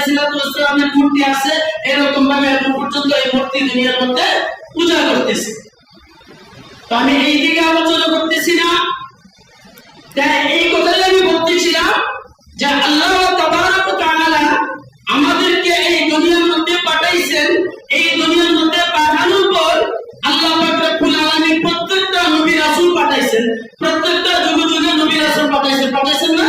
আলাইহিসসালামের মূর্তি আছে, এরকম ভাবে এখন পর্যন্ত এই মূর্তি দুনিয়ার মধ্যে পূজা করতেছে। তো আমি এই দিকে আলোচনা করতেছি না। এই কথাই আমি বলতেছিলাম যে আল্লাহ আমাদেরকে এই দুনিয়ার মধ্যে পাঠাইছেন। এই দুনিয়ার মধ্যে পাঠানোর পর আল্লাহ রব্বুল প্রত্যেকটা নবী রাসূল পাঠাইছেন। প্রত্যেকটা যুগে যুগে নবী রাসূল পাঠাইছেন। পাঠাইছেন না?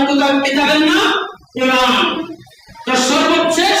আর একটা কিতাবের না? কোরআন। তো সর্বশেষ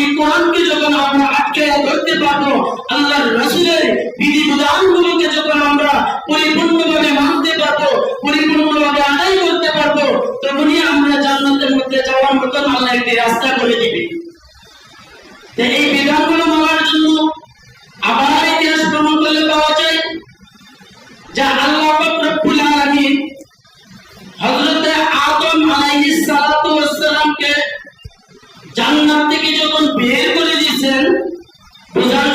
এই কোরআনকে যখন আমরা ধরতে পারব, আল্লাহর রাসূলের বিধি বিধানগুলোকে যখন আমরা পরিপূর্ণভাবে মানতে পারব, পরিপূর্ণভাবে আদায় করতে পারব, তখনই আমরা জান্নাতের মধ্যে যাওয়ার মতন আল্লাহ একটি রাস্তা করে দিবে। এই বিধানগুলো মানার জন্য আবার ইতিহাস প্রমাণ করলে পাওয়া যায়, যা আল্লাহ জান্নাত থেকে যখন বের করে দিয়েছেন বোঝার